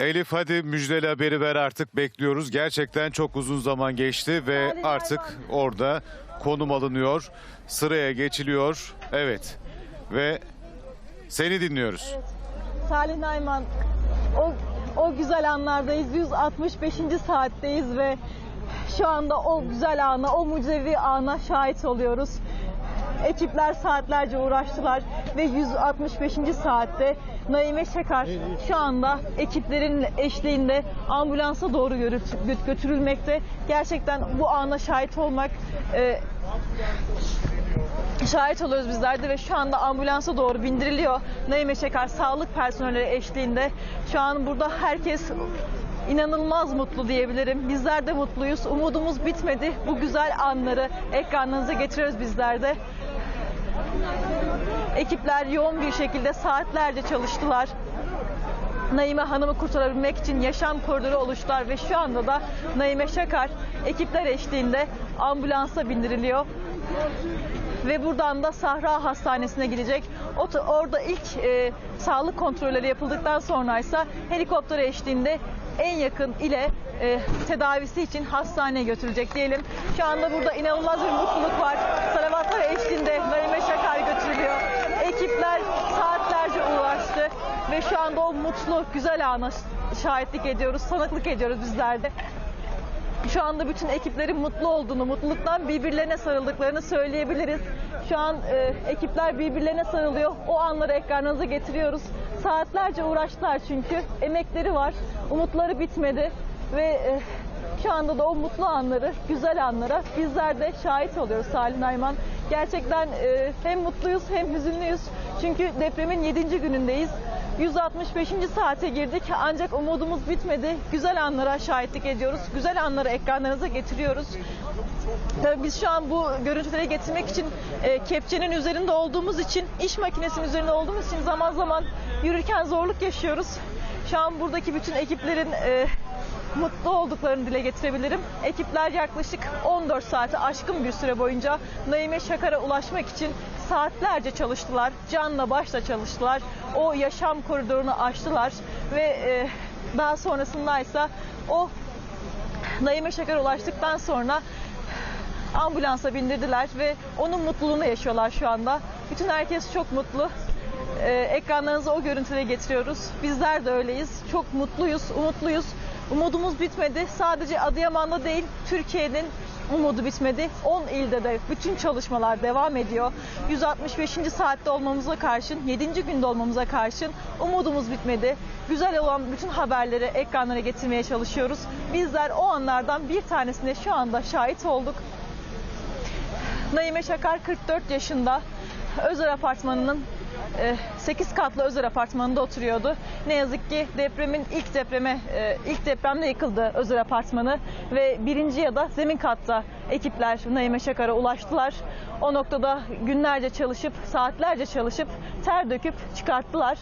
Elif hadi müjdeli haberi ver artık bekliyoruz. Gerçekten çok uzun zaman geçti ve artık orada konum alınıyor. Sıraya geçiliyor. Evet. Ve seni dinliyoruz. Salih Nayman o, o güzel anlardayız. 165. saatteyiz ve şu anda o güzel ana, o mucizevi ana şahit oluyoruz. Ekipler saatlerce uğraştılar ve 165. saatte Naime Şakar şu anda ekiplerin eşliğinde ambulansa doğru götürülmekte. Gerçekten bu ana şahit olmak e, şahit oluyoruz bizler de ve şu anda ambulansa doğru bindiriliyor. Naime Şeker sağlık personeli eşliğinde. Şu an burada herkes inanılmaz mutlu diyebilirim. Bizler de mutluyuz. Umudumuz bitmedi. Bu güzel anları ekranlarınıza getiriyoruz bizler de. Ekipler yoğun bir şekilde saatlerce çalıştılar. Naime Hanım'ı kurtarabilmek için yaşam koridoru oluştular ve şu anda da Naime Şakar ekipler eşliğinde ambulansa bindiriliyor ve buradan da Sahra Hastanesi'ne gidecek. Orada ilk e, sağlık kontrolleri yapıldıktan sonra ise helikopter eşliğinde en yakın ile e, tedavisi için hastaneye götürecek diyelim. Şu anda burada inanılmaz bir mutluluk var. Salavatlar eşliğinde Naime. Ekipler saatlerce uğraştı ve şu anda o mutlu, güzel ana şahitlik ediyoruz, tanıklık ediyoruz bizler de. Şu anda bütün ekiplerin mutlu olduğunu, mutluluktan birbirlerine sarıldıklarını söyleyebiliriz. Şu an e, ekipler birbirlerine sarılıyor. O anları ekranınıza getiriyoruz. Saatlerce uğraştılar çünkü. Emekleri var. Umutları bitmedi. Ve e, şu anda da o mutlu anları, güzel anlara bizler de şahit oluyoruz Salih Nayman. Gerçekten e, hem mutluyuz hem hüzünlüyüz. Çünkü depremin 7. günündeyiz. 165. saate girdik ancak umudumuz bitmedi. Güzel anlara şahitlik ediyoruz. Güzel anları ekranlarınıza getiriyoruz. Tabii biz şu an bu görüntüleri getirmek için e, kepçenin üzerinde olduğumuz için, iş makinesinin üzerinde olduğumuz için zaman zaman yürürken zorluk yaşıyoruz. Şu an buradaki bütün ekiplerin e, mutlu olduklarını dile getirebilirim. Ekipler yaklaşık 14 saati aşkın bir süre boyunca Naime Şakar'a ulaşmak için saatlerce çalıştılar. Canla başla çalıştılar. O yaşam koridorunu açtılar ve e, daha sonrasında ise o Naime Şakar'a ulaştıktan sonra ambulansa bindirdiler ve onun mutluluğunu yaşıyorlar şu anda. Bütün herkes çok mutlu. Ee, ekranlarınıza o görüntüleri getiriyoruz. Bizler de öyleyiz. Çok mutluyuz, umutluyuz. Umudumuz bitmedi. Sadece Adıyaman'da değil, Türkiye'nin umudu bitmedi. 10 ilde de bütün çalışmalar devam ediyor. 165. saatte olmamıza karşın, 7. günde olmamıza karşın umudumuz bitmedi. Güzel olan bütün haberleri ekranlara getirmeye çalışıyoruz. Bizler o anlardan bir tanesine şu anda şahit olduk. Naime Şakar 44 yaşında özel apartmanının 8 katlı özel apartmanında oturuyordu. Ne yazık ki depremin ilk depreme e, ilk depremde yıkıldı özel apartmanı ve birinci ya da zemin katta ekipler Naime Şakar'a ulaştılar. O noktada günlerce çalışıp saatlerce çalışıp ter döküp çıkarttılar.